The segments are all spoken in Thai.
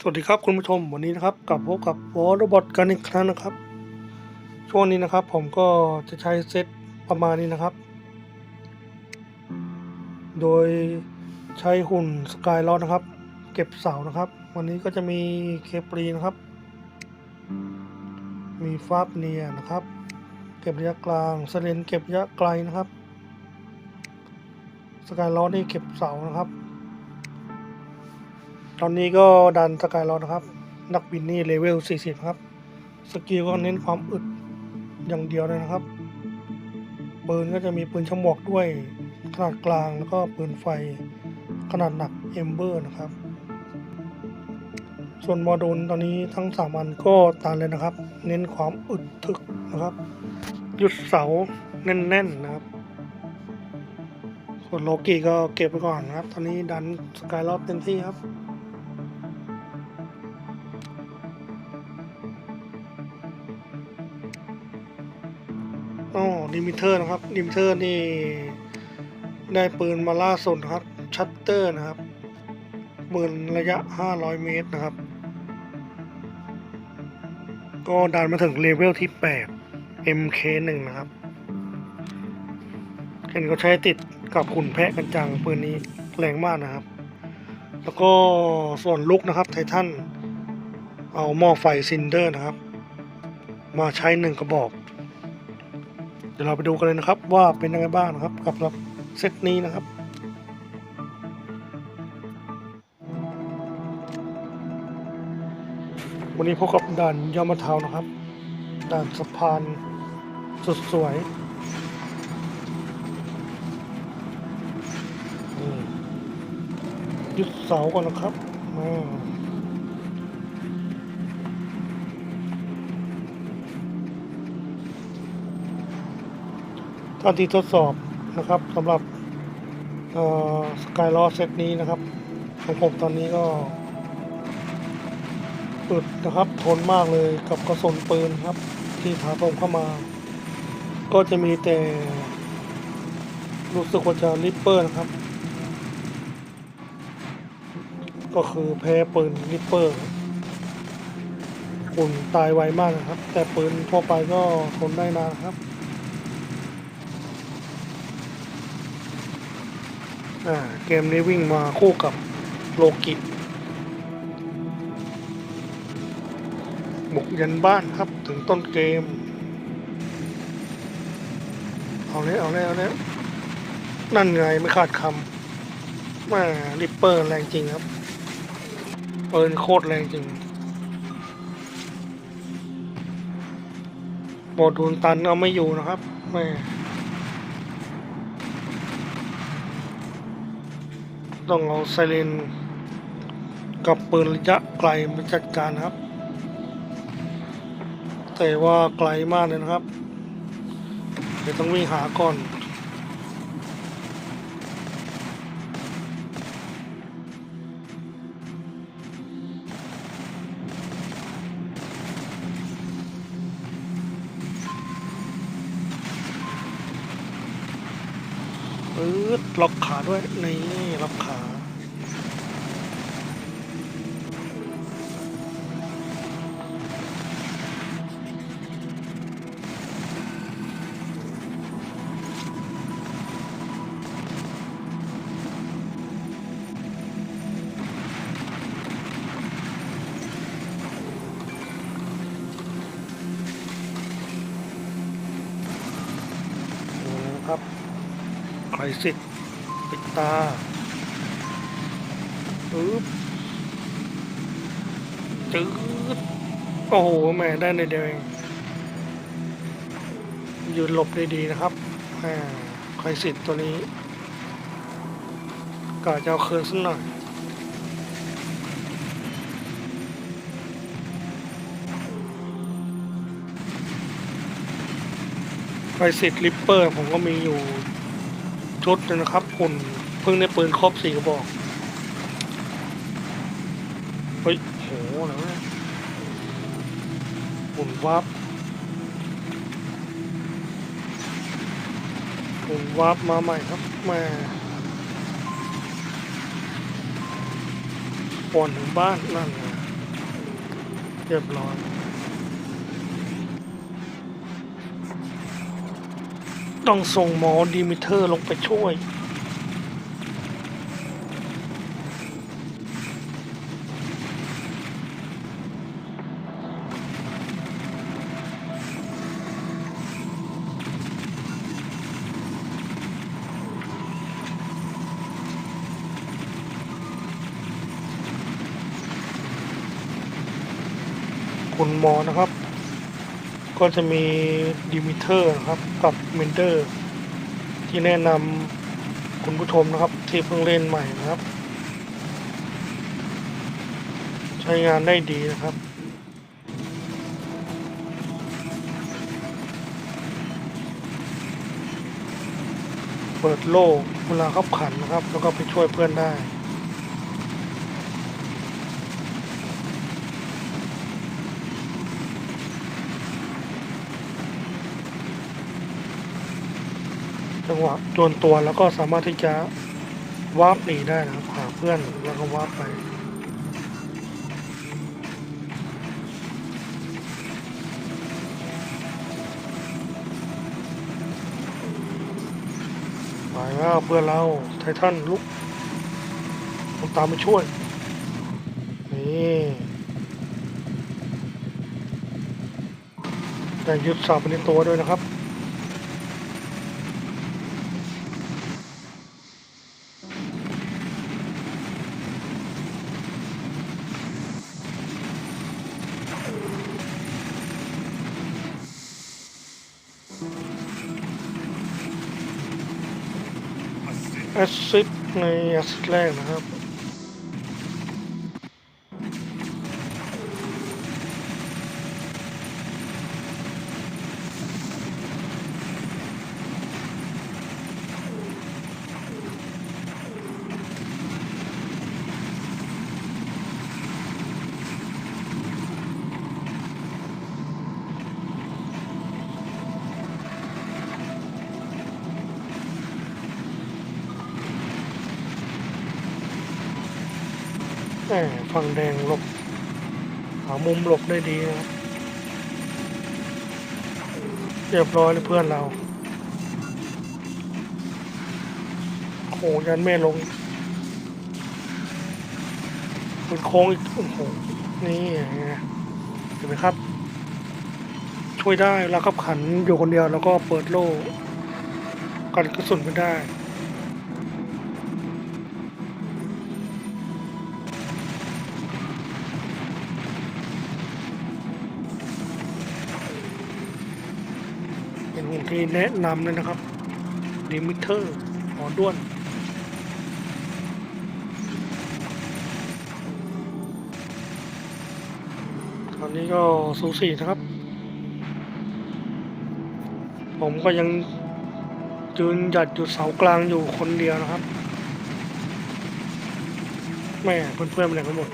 สวัสดีครับคุณผู้ชมวันนี้นะครับกลับพบกับวอลบอทกันอีกครั้งนะครับ ช่วงนี้นะครับ ผมก็จะใช้เซตประมาณนี้นะครับ โดยใช้หุ่นสกายลอดนะครับ เก็บเสานะครับ วันนี้ก็จะมีเคปรีนะครับ มีฟาบเนียนะครับ เก็บระยะกลางเซเลนเก็บระยะไกลนะครับสกายลอดนี่เก็บเสานะครับ ตอนนี้ก็ดันสกายลอดนะครับ นักบินนี่เลเวล 40 ครับ สกิลก็เน้นความอึดอย่างเดียวเลยนะครับ ปืนก็จะมีปืนฉมวกด้วย ขนาดกลางแล้วก็ปืนไฟขนาดหนักเอมเบอร์นะครับ ส่วนโมดูลตอนนี้ทั้งสามอันก็ตามเลยนะครับ เน้นความอึดถึกนะครับ หยุดเสาแน่นๆนะครับ ส่วนโลกีก็เก็บไปก่อนนะครับ ตอนนี้ดันสกายลอดเต็มที่ครับ ลิมิเตอร์นะครับลิมิเตอร์นี่ได้ปืนมาล่าสุดนะครับชัตเตอร์นะครับปืนระยะ 500 เมตรนะครับ ก็ดันมาถึงเลเวลที่ 8 MK1 นะครับเห็นเขาใช้ติดกับขุนแพะกันจังปืนนี้แรงมากนะครับ แล้วก็ส่วนลุกนะครับไททันเอาหม้อไฟซินเดอร์นะครับ มาใช้หนึ่งกระบอก เดี๋ยวเราไปดูกันเลยนะครับ ว่าเป็นยังไงบ้างนะครับกับเซตนี้นะครับวันนี้พบกับด่านยามาเทานะครับ ด่านสะพานสุดสวยนี่ยึดเสาก่อนนะครับอ่า ท่านที่ทดสอบนะครับสำหรับสกายลอเซตนี้นะครับของผมตอนนี้ก็อึดนะครับทนมากเลยกับกระสุนปืนครับ ที่ถาโถมเข้ามา ก็จะมีแต่ รู้สึกว่าจะริปเปอร์นะครับ ก็คือแพ้ปืนริปเปอร์อุ่นตายไวมากนะครับ แต่ปืนทั่วไปก็ทนได้นานครับ อ่า เกมนี้วิ่งมาคู่กับโลกิ บุกยันบ้านครับถึงต้นเกม เอาเลยเอาเลยเอาเลยนั่นไงไม่ขาดคำมาริปเปอร์แรงจริงครับเปินโคตรแรงจริงโมดูลตันเอาไม่อยู่นะครับแม่ ต้องเอาไซเรนกับปืนระยะไกลมาจัดการครับ แต่ว่าไกลมากเลยนะครับเดี๋ยวต้องวิ่งหาก่อน ปืดล็อกขาด้วย นี่ล็อกขา ใครสิทธิ์ปิดตาปึ๊บจืดโอ้โหแม่ได้ในเดียวเองยืนหลบได้ดีนะครับแหม่ใครสิทธิ์ตัวนี้กะจะเอาคืนสักหน่อยไฟสิทธิ์ลิปเปอร์ผมก็มีอยู่ ชุดหนึงนะครับหุ่นเพิ่งได้ปืนครบสี่กระบอก เฮ้ยโหนี่ยหุ่นวับหุ่นวับมาใหม่ครับแม่ป่อนถึงบ้านนั่นไงเรียบร้อย ต้องส่งหมอดีมิเตอร์ลงไปช่วย คุณหมอนะครับ ก็จะมีดิมิเตอร์นะครับกับเมนเดอร์ที่แนะนำคุณผู้ชมนะครับ ที่เพิ่งเล่นใหม่นะครับ ใช้งานได้ดีนะครับเปิดโล่เวลาขับขันนะครับ แล้วก็ไปช่วยเพื่อนได้ จังหวะโดนตัวแล้วก็สามารถที่จะวาร์ปหนีได้นะครับหาเพื่อนแล้วก็วาร์ปไปไปแล้วเพื่อนเราไททันลุกต้องตามไปช่วย นี่แต่ยึดสาบไปในตัวด้วยนะครับ แอสซิดในแอสซิดแรกนะครับ ฝั่งแดงหลบหามุมหลบได้ดีนะครับเรียบร้อยเลยเพื่อนเรา โอ้โหยันแม่ลงเป็นโค้งอีก โอ้โห นี่ไงเห็นไหมครับ ช่วยได้แล้วขับขันอยู่คนเดียวแล้วก็เปิดโล่กันกระสุนไม่ได้ เป็นหุ่นที่แนะนำเลยนะครับดิมิเตอร์หอด้วนตอนนี้ก็สูสีนะครับ ผมก็ยังยืนหยัดอยู่เสากลางอยู่คนเดียวนะครับแม่เพื่อนๆไปไหนกันหมด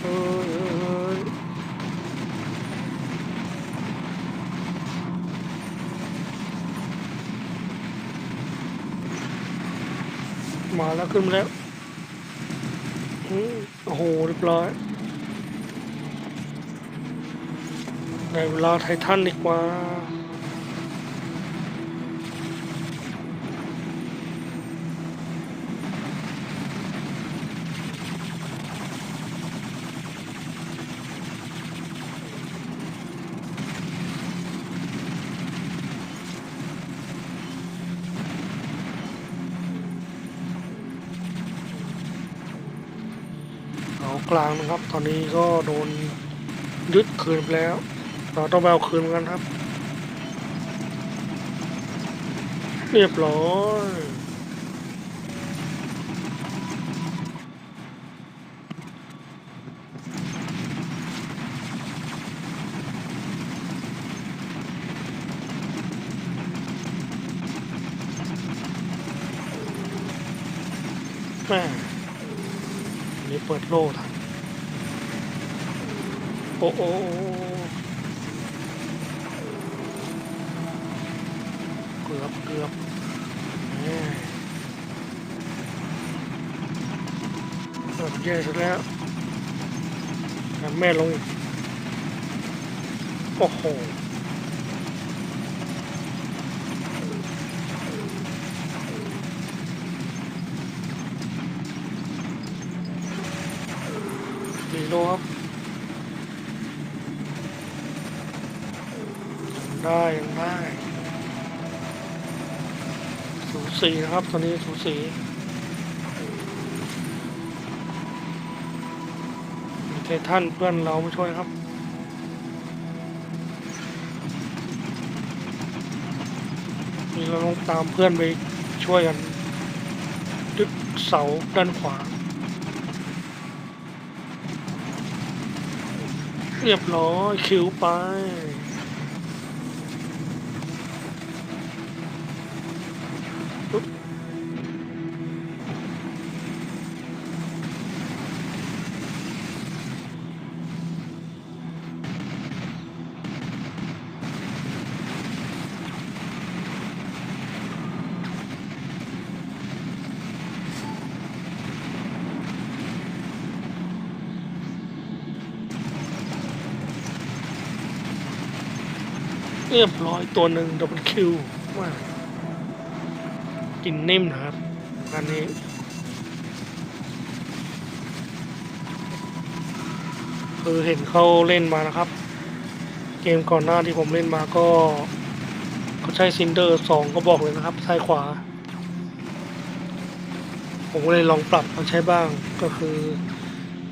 เอ้ยเอ้ยเอ้ย มาแล้วขึ้นมาแล้วโอ้โหเรียบร้อยในเวลาไททันอีกว่า กลางนะครับ ตอนนี้ก็โดนยึดคืนไปแล้ว เราต้องไปเอาคืนเหมือนกันครับ เรียบร้อยแม่นนี้เปิดโล่ทัน โอ้โอ้โอ้เกือบเกือบแหมเออแย่สุดแล้วแถมแม่ลงอีก โอ้โหดีโลครับยัง ได้ยังได้สูสีนะครับ ตอนนี้สูสีมีเทท่านเพื่อนเรามาช่วยครับนี่เราต้องตามเพื่อนไปช่วยกันดึกเสาด้านขวา เรียบร้อยคิวไป รียบร้อยตัวหนึ่งดับเบิลคิวว่ากินนิ่มนะครับอันนี้คือเห็นเขาเล่นมานะครับ เกมก่อนหน้าที่ผมเล่นมาก็เขาใช้ซินเดอร์สองก็บอกเลยนะครับ ซ้ายขวา ผมก็เลยลองปรับมาใช้บ้างก็คือ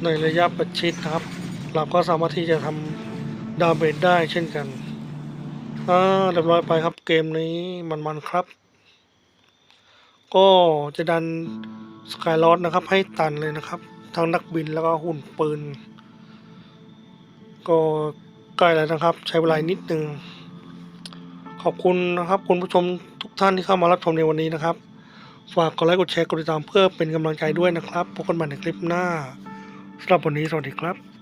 ในระยะประชิดนะครับ เราก็สามารถที่จะทำดาเมจได้เช่นกัน อ่าเรียบร้อยไปครับเกมนี้มันๆครับ ก็จะดันสกายลอดนะครับ ให้ตันเลยนะครับ ทั้งนักบินแล้วก็หุ่นปืน ก็ใกล้แล้วนะครับ ใช้เวลานิดนึง ขอบคุณนะครับ คุณผู้ชมทุกท่านที่เข้ามารับชมในวันนี้นะครับ ฝากกดไลค์กดแชร์กดติดตามเพื่อเป็นกำลังใจด้วยนะครับพบกันใหม่ในคลิปหน้าสำหรับวันนี้สวัสดีครับ